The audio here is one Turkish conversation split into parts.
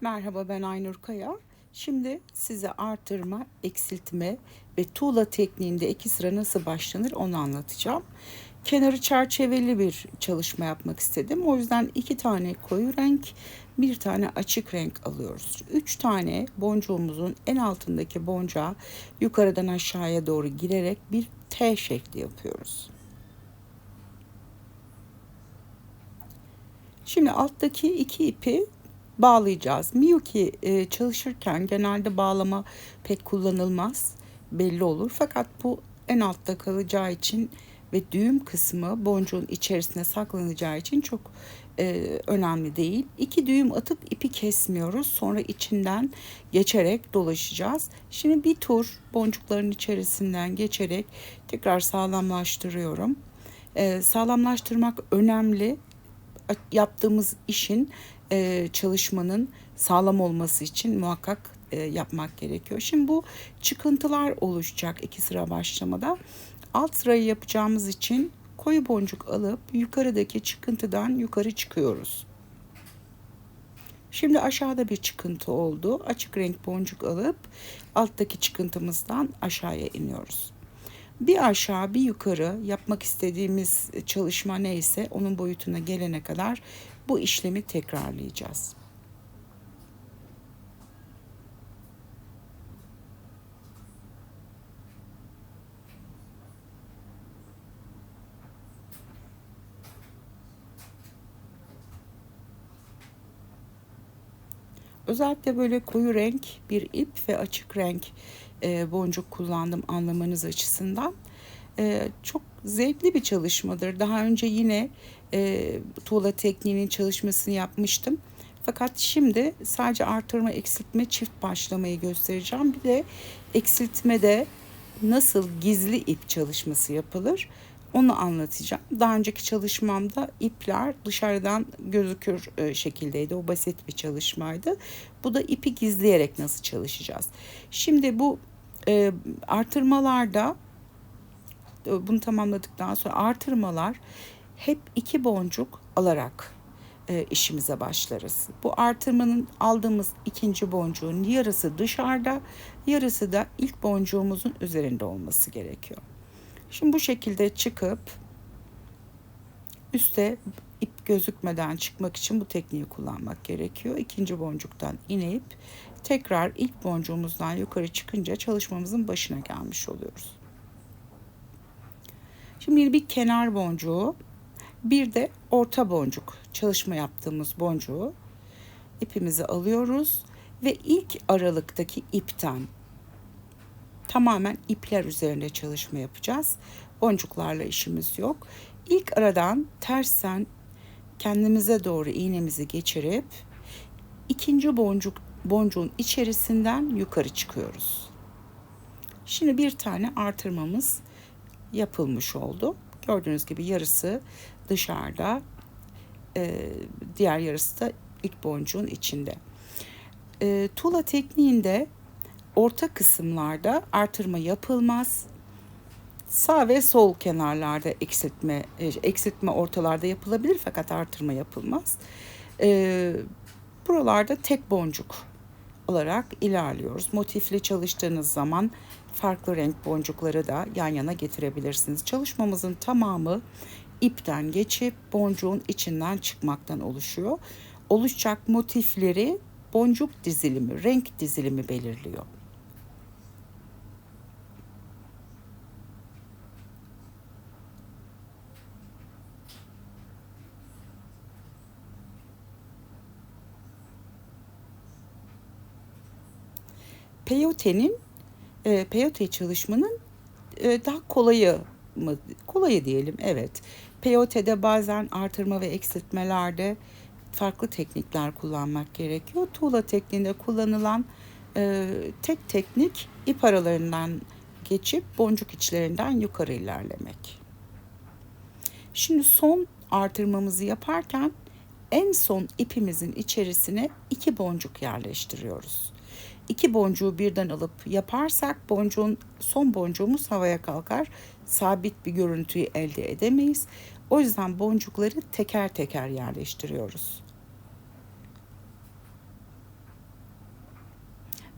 Merhaba ben Aynur Kaya. Şimdi size artırma, eksiltme ve tuğla tekniğinde iki sıra nasıl başlanır onu anlatacağım. Kenarı çerçeveli bir çalışma yapmak istedim. O yüzden iki tane koyu renk, bir tane açık renk alıyoruz. Üç tane boncuğumuzun en altındaki boncuğa yukarıdan aşağıya doğru girerek bir T şekli yapıyoruz. Şimdi alttaki iki ipi bağlayacağız. Miyuki e, çalışırken genelde bağlama pek kullanılmaz. Belli olur. Fakat bu en altta kalacağı için ve düğüm kısmı boncuğun içerisine saklanacağı için çok e, önemli değil. İki düğüm atıp ipi kesmiyoruz. Sonra içinden geçerek dolaşacağız. Şimdi bir tur boncukların içerisinden geçerek tekrar sağlamlaştırıyorum. E, sağlamlaştırmak önemli. Yaptığımız işin e, çalışmanın sağlam olması için muhakkak e, yapmak gerekiyor. Şimdi bu çıkıntılar oluşacak iki sıra başlamada. Alt sırayı yapacağımız için koyu boncuk alıp yukarıdaki çıkıntıdan yukarı çıkıyoruz. Şimdi aşağıda bir çıkıntı oldu. Açık renk boncuk alıp alttaki çıkıntımızdan aşağıya iniyoruz. Bir aşağı bir yukarı yapmak istediğimiz çalışma neyse onun boyutuna gelene kadar bu işlemi tekrarlayacağız. Özellikle böyle koyu renk bir ip ve açık renk e, boncuk kullandım anlamanız açısından. E, çok zevkli bir çalışmadır. Daha önce yine e, tuğla tekniğinin çalışmasını yapmıştım. Fakat şimdi sadece artırma, eksiltme, çift başlamayı göstereceğim. Bir de eksiltmede nasıl gizli ip çalışması yapılır onu anlatacağım. Daha önceki çalışmamda ipler dışarıdan gözükür e, şekildeydi. O basit bir çalışmaydı. Bu da ipi gizleyerek nasıl çalışacağız. Şimdi bu e, artırmalarda e, bunu tamamladıktan sonra artırmalar hep iki boncuk alarak e, işimize başlarız. Bu artırmanın aldığımız ikinci boncuğun yarısı dışarıda, yarısı da ilk boncuğumuzun üzerinde olması gerekiyor. Şimdi bu şekilde çıkıp üste ip gözükmeden çıkmak için bu tekniği kullanmak gerekiyor. İkinci boncuktan inip tekrar ilk boncuğumuzdan yukarı çıkınca çalışmamızın başına gelmiş oluyoruz. Şimdi bir kenar boncuğu, bir de orta boncuk çalışma yaptığımız boncuğu ipimizi alıyoruz ve ilk aralıktaki ipten tamamen ipler üzerinde çalışma yapacağız. Boncuklarla işimiz yok. İlk aradan tersen kendimize doğru iğnemizi geçirip ikinci boncuk boncuğun içerisinden yukarı çıkıyoruz. Şimdi bir tane artırmamız yapılmış oldu. Gördüğünüz gibi yarısı dışarıda, e, diğer yarısı da ilk boncuğun içinde. E, tula tekniğinde orta kısımlarda artırma yapılmaz. Sağ ve sol kenarlarda eksiltme, e, eksiltme ortalarda yapılabilir fakat artırma yapılmaz. E, buralarda tek boncuk olarak ilerliyoruz. Motifli çalıştığınız zaman farklı renk boncukları da yan yana getirebilirsiniz. Çalışmamızın tamamı ipten geçip boncuğun içinden çıkmaktan oluşuyor. Oluşacak motifleri boncuk dizilimi, renk dizilimi belirliyor. Peyote'nin e, peyote çalışmanın e, daha kolayı mı kolayı diyelim evet. Peyote'de bazen artırma ve eksiltmelerde farklı teknikler kullanmak gerekiyor. Tuğla tekniğinde kullanılan e, tek teknik ip aralarından geçip boncuk içlerinden yukarı ilerlemek. Şimdi son artırmamızı yaparken en son ipimizin içerisine iki boncuk yerleştiriyoruz iki boncuğu birden alıp yaparsak boncuğun son boncuğumuz havaya kalkar. Sabit bir görüntüyü elde edemeyiz. O yüzden boncukları teker teker yerleştiriyoruz.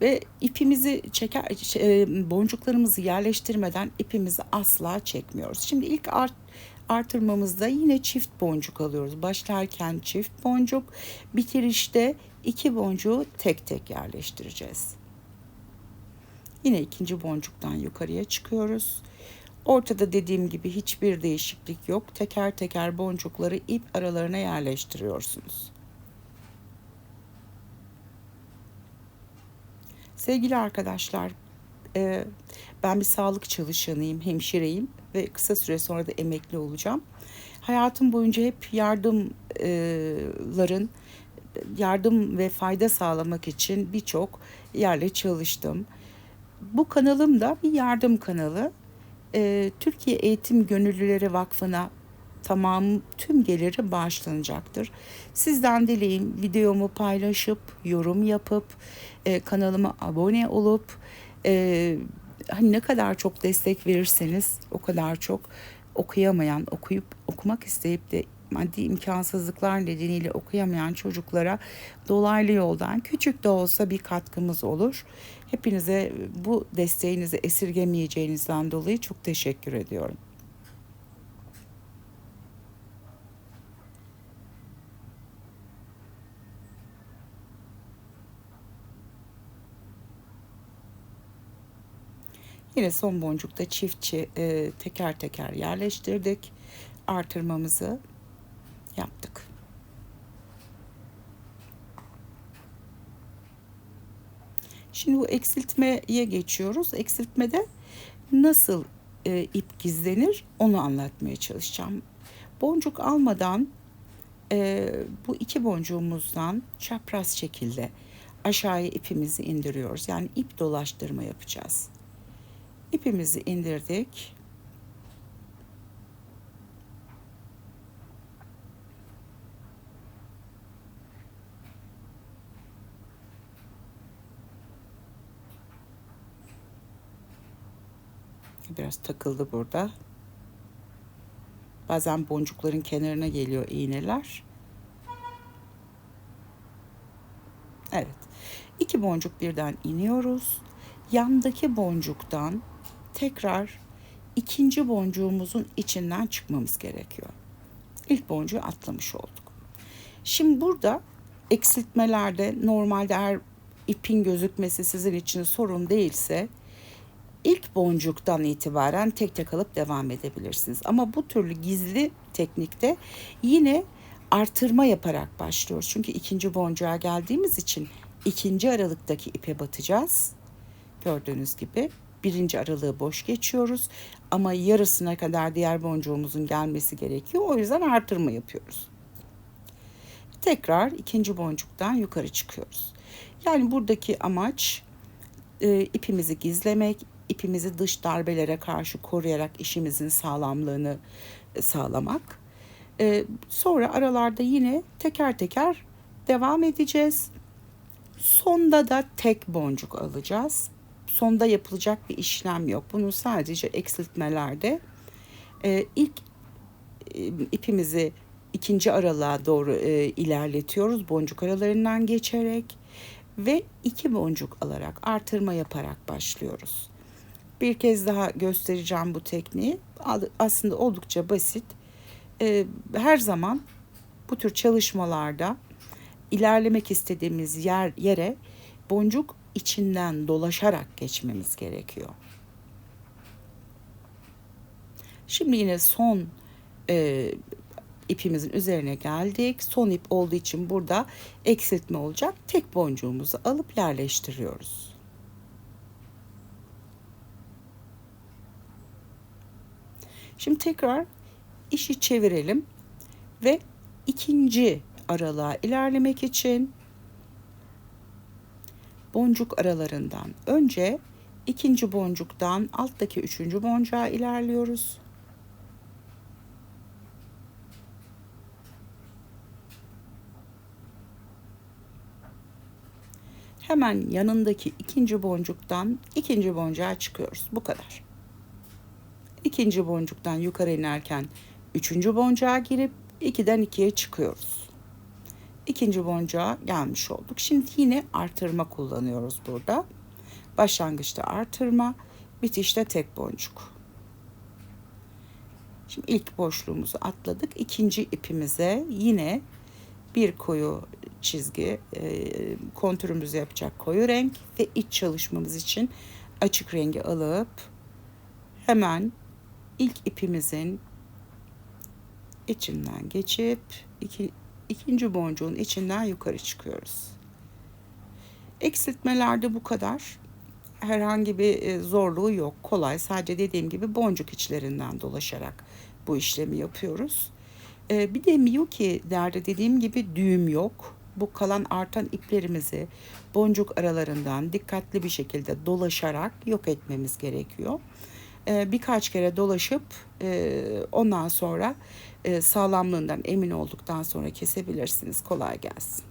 Ve ipimizi çeker, şey, e, boncuklarımızı yerleştirmeden ipimizi asla çekmiyoruz. Şimdi ilk art, artırmamızda yine çift boncuk alıyoruz. Başlarken çift boncuk, bitirişte iki boncuğu tek tek yerleştireceğiz. Yine ikinci boncuktan yukarıya çıkıyoruz. Ortada dediğim gibi hiçbir değişiklik yok. Teker teker boncukları ip aralarına yerleştiriyorsunuz. Sevgili arkadaşlar, e, ben bir sağlık çalışanıyım, hemşireyim ve kısa süre sonra da emekli olacağım. Hayatım boyunca hep yardımların yardım ve fayda sağlamak için birçok yerle çalıştım. Bu kanalım da bir yardım kanalı. E, Türkiye Eğitim Gönüllüleri Vakfı'na tamam tüm geliri bağışlanacaktır. Sizden dileğim videomu paylaşıp, yorum yapıp, e, kanalıma abone olup, e, hani ne kadar çok destek verirseniz o kadar çok okuyamayan, okuyup okumak isteyip de maddi imkansızlıklar nedeniyle okuyamayan çocuklara dolaylı yoldan küçük de olsa bir katkımız olur. Hepinize bu desteğinizi esirgemeyeceğinizden dolayı çok teşekkür ediyorum. Yine son boncukta çiftçi e, teker teker yerleştirdik. Artırmamızı yaptık. Şimdi bu eksiltmeye geçiyoruz. Eksiltmede nasıl e, ip gizlenir onu anlatmaya çalışacağım. Boncuk almadan e, bu iki boncuğumuzdan çapraz şekilde aşağıya ipimizi indiriyoruz. Yani ip dolaştırma yapacağız. İpimizi indirdik. Biraz takıldı burada. Bazen boncukların kenarına geliyor iğneler. Evet. İki boncuk birden iniyoruz. Yandaki boncuktan tekrar ikinci boncuğumuzun içinden çıkmamız gerekiyor. İlk boncuğu atlamış olduk. Şimdi burada eksiltmelerde normalde eğer ipin gözükmesi sizin için sorun değilse ilk boncuktan itibaren tek tek alıp devam edebilirsiniz. Ama bu türlü gizli teknikte yine artırma yaparak başlıyoruz. Çünkü ikinci boncuğa geldiğimiz için ikinci aralıktaki ipe batacağız. Gördüğünüz gibi birinci aralığı boş geçiyoruz. Ama yarısına kadar diğer boncuğumuzun gelmesi gerekiyor. O yüzden artırma yapıyoruz. Tekrar ikinci boncuktan yukarı çıkıyoruz. Yani buradaki amaç e, ipimizi gizlemek, ipimizi dış darbelere karşı koruyarak işimizin sağlamlığını e, sağlamak. E, sonra aralarda yine teker teker devam edeceğiz. Sonda da tek boncuk alacağız. Sonda yapılacak bir işlem yok. Bunu sadece eksiltmelerde e, ilk e, ipimizi ikinci aralığa doğru e, ilerletiyoruz boncuk aralarından geçerek ve iki boncuk alarak artırma yaparak başlıyoruz. Bir kez daha göstereceğim bu tekniği. Aslında oldukça basit. Ee, her zaman bu tür çalışmalarda ilerlemek istediğimiz yer yere boncuk içinden dolaşarak geçmemiz gerekiyor. Şimdi yine son e, ipimizin üzerine geldik. Son ip olduğu için burada eksiltme olacak. Tek boncuğumuzu alıp yerleştiriyoruz. Şimdi tekrar işi çevirelim ve ikinci aralığa ilerlemek için boncuk aralarından önce ikinci boncuktan alttaki üçüncü boncuğa ilerliyoruz. Hemen yanındaki ikinci boncuktan ikinci boncuğa çıkıyoruz. Bu kadar. İkinci boncuktan yukarı inerken üçüncü boncuğa girip ikiden ikiye çıkıyoruz. İkinci boncuğa gelmiş olduk. Şimdi yine artırma kullanıyoruz burada. Başlangıçta artırma, bitişte tek boncuk. Şimdi ilk boşluğumuzu atladık. İkinci ipimize yine bir koyu çizgi e, kontürümüzü yapacak koyu renk ve iç çalışmamız için açık rengi alıp hemen ilk ipimizin içinden geçip iki, ikinci boncuğun içinden yukarı çıkıyoruz. Eksiltmelerde bu kadar. Herhangi bir e, zorluğu yok. Kolay. Sadece dediğim gibi boncuk içlerinden dolaşarak bu işlemi yapıyoruz. E, bir de Miyuki derde dediğim gibi düğüm yok. Bu kalan artan iplerimizi boncuk aralarından dikkatli bir şekilde dolaşarak yok etmemiz gerekiyor. E, birkaç kere dolaşıp ondan sonra sağlamlığından emin olduktan sonra kesebilirsiniz. Kolay gelsin.